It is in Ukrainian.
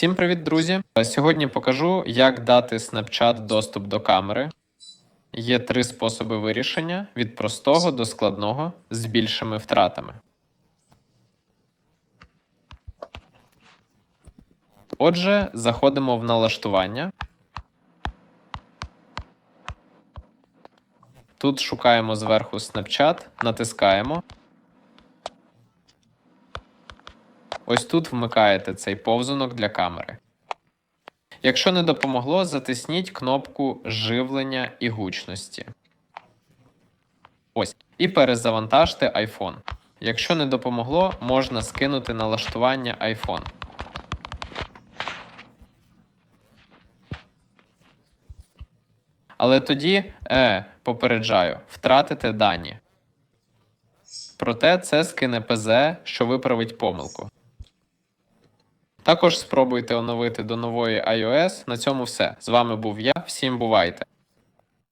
Всім привіт, друзі! Сьогодні покажу, як дати Snapchat доступ до камери. Є три способи вирішення: від простого до складного з більшими втратами. Отже, заходимо в налаштування. Тут шукаємо зверху Snapchat, натискаємо. Ось тут вмикаєте цей повзунок для камери. Якщо не допомогло, затисніть кнопку живлення і гучності. Ось. І перезавантажте iPhone. Якщо не допомогло, можна скинути налаштування iPhone. Але тоді, е, попереджаю, втратите дані. Проте це скине ПЗ, що виправить помилку. Також спробуйте оновити до нової iOS. На цьому все. З вами був я. Всім бувайте!